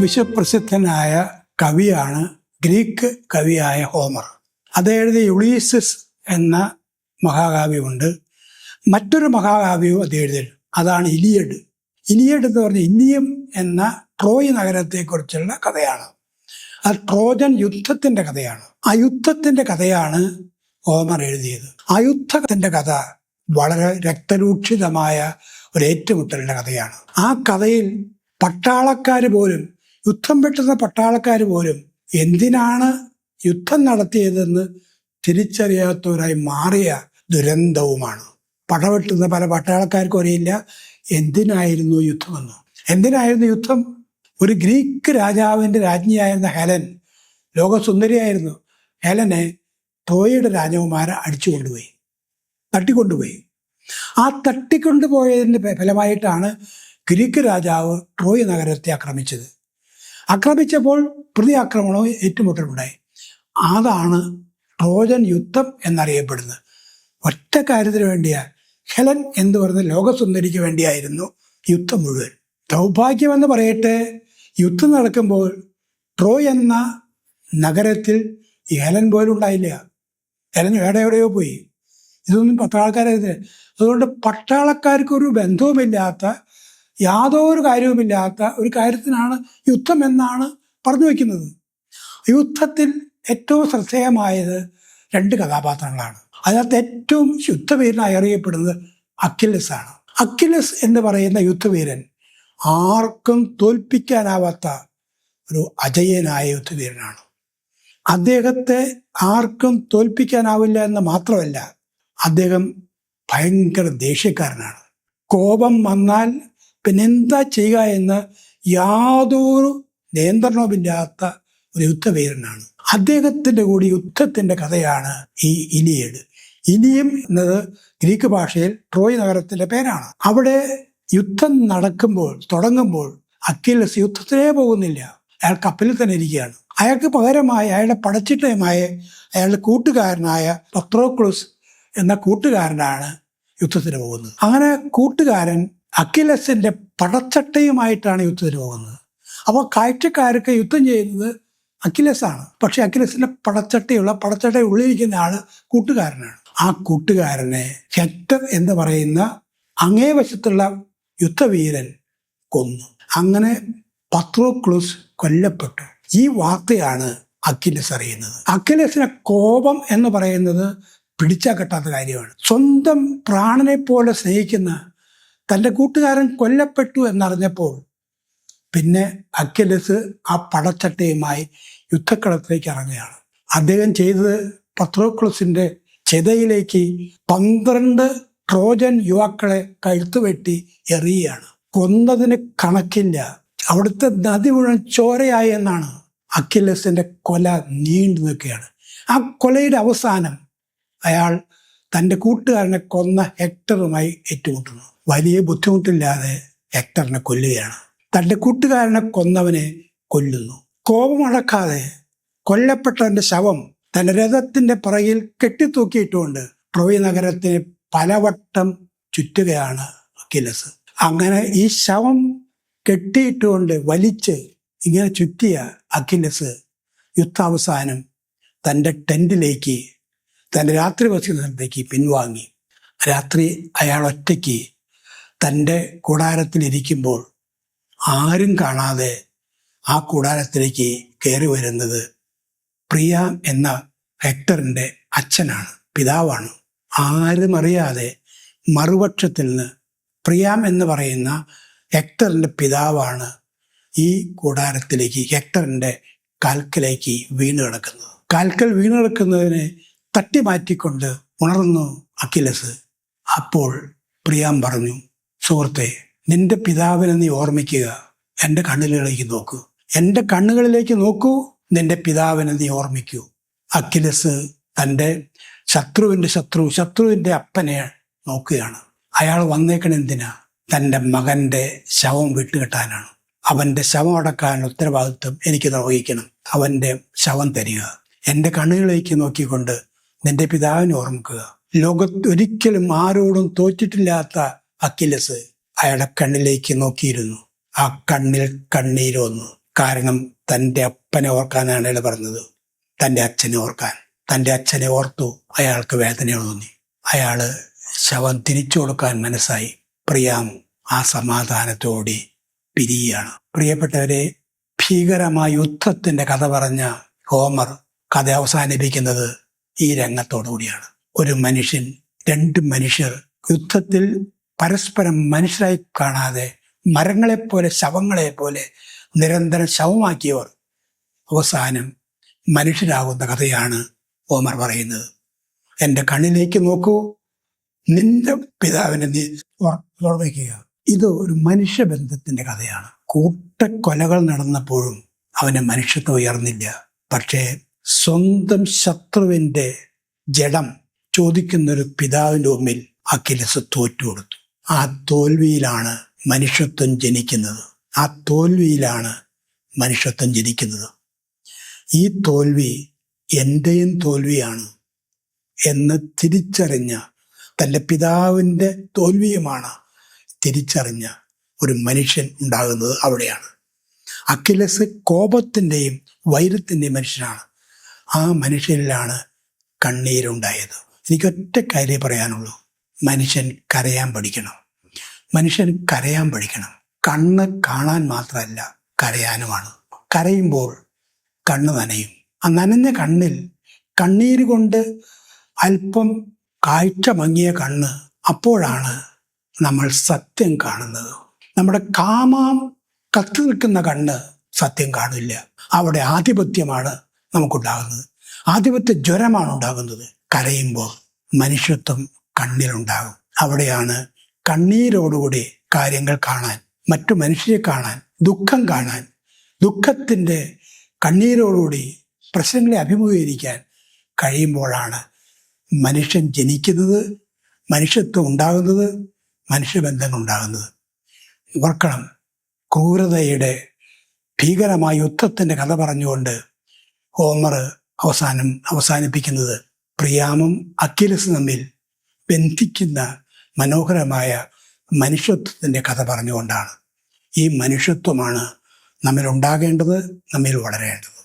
വിശ്വപ്രസിദ്ധനായ കവിയാണ് Greek കവിയായ Homer. എഴുതിയ Ulysses എന്ന മഹാകാവ്യമുണ്ട്. മറ്റൊരു മഹാകാവ്യവും അദ്ദേഹം എഴുതി അതാണ് ഇലിയഡ്. ഇലിയഡ് എന്ന് പറഞ്ഞ ഇനിയം എന്ന ട്രോയ് നഗരത്തെക്കുറിച്ചുള്ള കഥയാണ്. അത് ട്രോജൻ യുദ്ധത്തിന്റെ കഥയാണ്. ആ യുദ്ധത്തിന്റെ കഥയാണ് ഹോമർ എഴുതിയത്. ആ യുദ്ധത്തിന്റെ കഥ വളരെ രക്തരൂക്ഷിതമായ ഒരു ഏറ്റുമുട്ടലിന്റെ കഥയാണ്. ആ കഥയിൽ പട്ടാളക്കാർ പോലും യുദ്ധം വെട്ടുന്ന പട്ടാളക്കാർ പോലും എന്തിനാണ് യുദ്ധം നടത്തിയതെന്ന് തിരിച്ചറിയാത്തവരായി മാറിയ ദുരന്തവുമാണ്. പടവെട്ടുന്ന പല പട്ടാളക്കാർക്കും അറിയില്ല എന്തിനായിരുന്നു യുദ്ധമെന്ന്. എന്തിനായിരുന്നു യുദ്ധം? ഒരു ഗ്രീക്ക് രാജാവിന്റെ രാജ്ഞിയായിരുന്ന ഹെലൻ ലോകസുന്ദരിയായിരുന്നു. ഹെലനെ ട്രോയയുടെ രാജകുമാരെ അടിച്ചു കൊണ്ടുപോയി തട്ടിക്കൊണ്ടുപോയി. ആ തട്ടിക്കൊണ്ടുപോയതിന്റെ ഫലമായിട്ടാണ് ഗ്രീക്ക് രാജാവ് ട്രോയ് നഗരത്തെ ആക്രമിച്ചത്. ആക്രമിച്ചപ്പോൾ പ്രതി ആക്രമണവും ഏറ്റുമുട്ടലുണ്ടായി അതാണ് ട്രോജൻ യുദ്ധം എന്നറിയപ്പെടുന്നത്. ഒറ്റ കാര്യത്തിന് വേണ്ടിയാ. ഹെലൻ എന്ന് പറയുന്ന ലോകസുന്ദരിക്ക് വേണ്ടിയായിരുന്നു യുദ്ധം മുഴുവൻ. ദൗഭാഗ്യമെന്ന് പറയട്ടെ യുദ്ധം നടക്കുമ്പോൾ ട്രോയ് എന്ന നഗരത്തിൽ ഈ ഹെലൻ പോലും ഉണ്ടായില്ല. ഹെലൻ എവിടെ എവിടെയോ പോയി. ഇതൊന്നും പട്ടാളക്കാരെ അതുകൊണ്ട് പട്ടാളക്കാർക്കൊരു ബന്ധവുമില്ലാത്ത യാതൊരു കാര്യവുമില്ലാത്ത ഒരു കാര്യത്തിനാണ് യുദ്ധം എന്നാണ് പറഞ്ഞു വയ്ക്കുന്നത്. യുദ്ധത്തിൽ ഏറ്റവും ശ്രദ്ധേയമായത് രണ്ട് കഥാപാത്രങ്ങളാണ്. അതിനകത്ത് ഏറ്റവും യുദ്ധവീരനായി അറിയപ്പെടുന്നത് അക്കിലസ് ആണ് അക്കിലസ് എന്ന് പറയുന്ന യുദ്ധവീരൻ ആർക്കും തോൽപ്പിക്കാനാവാത്ത ഒരു അജയനായ യുദ്ധവീരനാണ്. അദ്ദേഹത്തെ ആർക്കും തോൽപ്പിക്കാനാവില്ല എന്ന് മാത്രമല്ല അദ്ദേഹം ഭയങ്കര ദേഷ്യക്കാരനാണ്. കോപം വന്നാൽ പിന്നെ എന്താ ചെയ്യുക എന്ന് യാതൊരു നിയന്ത്രണവുമില്ലാത്ത ഒരു യുദ്ധവീരനാണ്. അദ്ദേഹത്തിന്റെ കൂടി യുദ്ധത്തിന്റെ കഥയാണ് ഈ ഇലിയഡ്. ഇലിയം എന്നത് ഗ്രീക്ക് ഭാഷയിൽ ട്രോയ് നഗരത്തിന്റെ പേരാണ്. അവിടെ യുദ്ധം നടക്കുമ്പോൾ തുടങ്ങുമ്പോൾ അക്കിലസ് യുദ്ധത്തിലേ പോകുന്നില്ല. അയാൾ കപ്പലിൽ തന്നെ ഇരിക്കുകയാണ്. അയാൾക്ക് പകരമായി അയാളുടെ പടച്ചിട്ടയുമായ അയാളുടെ കൂട്ടുകാരനായ പത്രോക്ലുസ് എന്ന കൂട്ടുകാരനാണ് യുദ്ധത്തിന് പോകുന്നത്. അങ്ങനെ കൂട്ടുകാരൻ അക്കിലസിന്റെ പടച്ചട്ടയുമായിട്ടാണ് യുദ്ധത്തിന് പോകുന്നത്. അപ്പോൾ കാഴ്ചക്കാരൊക്കെ യുദ്ധം ചെയ്യുന്നത് അക്കിലസാണ് പക്ഷെ അക്കിലസിന്റെ പടച്ചട്ടയുള്ള പടച്ചട്ട ഉള്ളിരിക്കുന്ന ആൾ കൂട്ടുകാരനാണ്. ആ കൂട്ടുകാരനെ ഹെക്ടർ എന്ന് പറയുന്ന അങ്ങേവശത്തുള്ള യുദ്ധവീരൻ കൊന്നു. അങ്ങനെ പത്രോക്ലൂസ് കൊല്ലപ്പെട്ടു. ഈ വാർത്തയാണ് അക്കിലസ് അറിയുന്നത്. അക്കിലസിന്റെ കോപം എന്ന് പറയുന്നത് പിടിച്ചാൽ കെട്ടാത്ത കാര്യമാണ്. സ്വന്തം പ്രാണനെ പോലെ സ്നേഹിക്കുന്ന തന്റെ കൂട്ടുകാരൻ കൊല്ലപ്പെട്ടു എന്നറിഞ്ഞപ്പോൾ പിന്നെ അക്കിലസ് ആ പടച്ചട്ടയുമായി യുദ്ധക്കളത്തിലേക്ക് ഇറങ്ങുകയാണ്. അദ്ദേഹം ചെയ്തത് പത്രോക്ലസിന്റെ ചെതയിലേക്ക് പന്ത്രണ്ട് ട്രോജൻ യുവാക്കളെ കഴുത്തുവെട്ടി എറിയുകയാണ്. കൊന്നതിന് കണക്കില്ല. അവിടുത്തെ നദി മുഴുവൻ ചോരയായി എന്നാണ് അക്കിലസിന്റെ കൊല നീണ്ടു നിൽക്കുകയാണ്. ആ കൊലയുടെ അവസാനം അയാൾ തന്റെ കൂട്ടുകാരനെ കൊന്ന ഹെക്ടറുമായി ഏറ്റുമുട്ടുന്നു. വലിയ ബുദ്ധിമുട്ടില്ലാതെ ഹെക്ടറിനെ കൊല്ലുകയാണ്. തന്റെ കൂട്ടുകാരനെ കൊന്നവനെ കൊല്ലുന്നു. കോപമടക്കാതെ കൊല്ലപ്പെട്ടവന്റെ ശവം തന്റെ രഥത്തിന്റെ പുറകിൽ കെട്ടിത്തൂക്കിയിട്ടുകൊണ്ട് ട്രോയ് നഗരത്തിന് പലവട്ടം ചുറ്റുകയാണ് അക്കിലസ് അങ്ങനെ ഈ ശവം കെട്ടിയിട്ടുകൊണ്ട് വലിച്ച് ഇങ്ങനെ ചുറ്റിയ അക്കിലസ് യുദ്ധാവസാനം തന്റെ ടെന്റിലേക്ക് തന്റെ രാത്രി വസിക്കുന്ന സ്ഥലത്തേക്ക് പിൻവാങ്ങി. രാത്രി അയാൾ ഒറ്റയ്ക്ക് തന്റെ കൂടാരത്തിലിരിക്കുമ്പോൾ ആരും കാണാതെ ആ കൂടാരത്തിലേക്ക് കയറി വരുന്നത് പ്രിയ എന്ന ഹെക്ടറിന്റെ അച്ഛനാണ് പിതാവാണ്. ആരും അറിയാതെ മറുപക്ഷത്തിൽ നിന്ന് പ്രിയാം എന്ന് പറയുന്ന ഹെക്ടറിന്റെ പിതാവാണ് ഈ കൂടാരത്തിലേക്ക് ഹെക്ടറിന്റെ കാൽക്കലേക്ക് വീണ് കിടക്കുന്നത്. കാൽക്കൽ വീണ് കിടക്കുന്നതിനെ തട്ടി മാറ്റിക്കൊണ്ട് ഉണർന്നു അഖിലസ്. അപ്പോൾ പ്രിയാം പറഞ്ഞു സുഹൃത്തെ നിന്റെ പിതാവിനെ നീ ഓർമ്മിക്കുക. എന്റെ കണ്ണുകളിലേക്ക് നോക്കൂ. എന്റെ കണ്ണുകളിലേക്ക് നോക്കൂ. നിന്റെ പിതാവിനെ നീ ഓർമ്മിക്കൂ. അഖിലസ് തന്റെ ശത്രുവിന്റെ ശത്രു ശത്രുവിന്റെ അപ്പനെ നോക്കുകയാണ്. അയാൾ വന്നേക്കണ എന്തിനാ? തന്റെ മകന്റെ ശവം വിട്ടുകെട്ടാനാണ്. അവന്റെ ശവം അടക്കാനുള്ള ഉത്തരവാദിത്വം എനിക്ക് നിർവഹിക്കണം. അവന്റെ ശവം തരിക. എന്റെ കണ്ണുകളിലേക്ക് നോക്കിക്കൊണ്ട് നിന്റെ പിതാവിനെ ഓർമ്മിക്കുക. ലോകത്ത് ഒരിക്കലും ആരോടും തോറ്റിട്ടില്ലാത്ത അക്കിലസ് അയാളുടെ കണ്ണിലേക്ക് നോക്കിയിരുന്നു. ആ കണ്ണിൽ കണ്ണീരോന്നു കാരണം തന്റെ അപ്പനെ ഓർക്കാനാണ് അയാൾ പറഞ്ഞത്. തന്റെ അച്ഛനെ ഓർക്കാൻ. തന്റെ അച്ഛനെ ഓർത്തു അയാൾക്ക് വേദന തോന്നി അയാൾ ശവം തിരിച്ചു കൊടുക്കാൻ മനസ്സായി. പ്രിയാം ആ സമാധാനത്തോടെ പിരിയുകയാണ്. പ്രിയപ്പെട്ടവരെ ഭീകരമായ യുദ്ധത്തിന്റെ കഥ പറഞ്ഞ ഹോമർ കഥ അവസാനിപ്പിക്കുന്നത് ഈ രംഗത്തോടുകൂടിയാണ്. ഒരു മനുഷ്യൻ രണ്ട് മനുഷ്യർ യുദ്ധത്തിൽ പരസ്പരം മനുഷ്യരായി കാണാതെ മരങ്ങളെപ്പോലെ ശവങ്ങളെപ്പോലെ നിരന്തരം ശവമാക്കിയവർ. അവസാനം മനുഷ്യരാകുന്ന കഥയാണ് ഓമർ പറയുന്നത്. എന്റെ കണ്ണിലേക്ക് നോക്കൂ. നിന്റെ പിതാവിനെ നീ ഓർമ്മിക്കുക ഇത് ഒരു മനുഷ്യബന്ധത്തിന്റെ കഥയാണ്. കൂട്ടക്കൊലകൾ നടന്നപ്പോഴും അവന് മനുഷ്യത്വം ഉയർന്നില്ല. പക്ഷേ സ്വന്തം ശത്രുവിന്റെ ജഡം ചോദിക്കുന്നൊരു പിതാവിന്റെ മുമ്പിൽ അഖിലസ് തോറ്റു കൊടുത്തു. ആ തോൽവിയിലാണ് മനുഷ്യത്വം ജനിക്കുന്നത്. ആ തോൽവിയിലാണ് മനുഷ്യത്വം ജനിക്കുന്നത്. ഈ തോൽവി എന്റെയും തോൽവിയാണ് എന്ന് തിരിച്ചറിഞ്ഞ തന്റെ പിതാവിന്റെ തോൽവിയുമാണ് തിരിച്ചറിഞ്ഞ ഒരു മനുഷ്യൻ ഉണ്ടാകുന്നത് അവിടെയാണ്. അഖിലസ് കോപത്തിന്റെയും വൈരത്തിന്റെയും മനുഷ്യനാണ്. ആ മനുഷ്യനിലാണ് കണ്ണീരുണ്ടായത്. എനിക്കൊറ്റ കാര്യം പറയാനുള്ളൂ. മനുഷ്യൻ കരയാൻ പഠിക്കണം. മനുഷ്യൻ കരയാൻ പഠിക്കണം. കണ്ണ് കാണാൻ മാത്രമല്ല കരയാനുമാണ്. കരയുമ്പോൾ കണ്ണ് നനയും. ആ നനഞ്ഞ കണ്ണിൽ കണ്ണീര് കൊണ്ട് അല്പം കാഴ്ച മങ്ങിയ കണ്ണ് അപ്പോഴാണ് നമ്മൾ സത്യം കാണുന്നത്. നമ്മുടെ കാമാം കത്തി നിൽക്കുന്ന കണ്ണ് സത്യം കാണില്ല. അവിടെ ആധിപത്യമാണ് നമുക്കുണ്ടാകുന്നത്. ആധിപത്യ ജ്വരമാണ് ഉണ്ടാകുന്നത്. കരയുമ്പോൾ മനുഷ്യത്വം കണ്ണിലുണ്ടാകും. അവിടെയാണ് കണ്ണീരോടുകൂടി കാര്യങ്ങൾ കാണാൻ മറ്റു മനുഷ്യരെ കാണാൻ ദുഃഖം കാണാൻ ദുഃഖത്തിന്റെ കണ്ണീരോടുകൂടി പ്രശ്നങ്ങളെ അഭിമുഖീകരിക്കാൻ കഴിയുമ്പോഴാണ് മനുഷ്യൻ ജനിക്കുന്നത് മനുഷ്യത്വം ഉണ്ടാകുന്നത് മനുഷ്യബന്ധങ്ങൾ ഉണ്ടാകുന്നത്. ഓർക്കണം ക്രൂരതയുടെ ഭീകരമായ യുദ്ധത്തിന്റെ കഥ പറഞ്ഞുകൊണ്ട് ഹോമർ അവസാനം അവസാനിപ്പിക്കുന്നത് പ്രിയാമും അക്കിലസ് തമ്മിൽ ബന്ധിക്കുന്ന മനോഹരമായ മനുഷ്യത്വത്തിന്റെ കഥ പറഞ്ഞുകൊണ്ടാണ് ഈ മനുഷ്യത്വമാണ് നമ്മിൽ ഉണ്ടാകേണ്ടത് നമ്മിൽ വളരേണ്ടത്.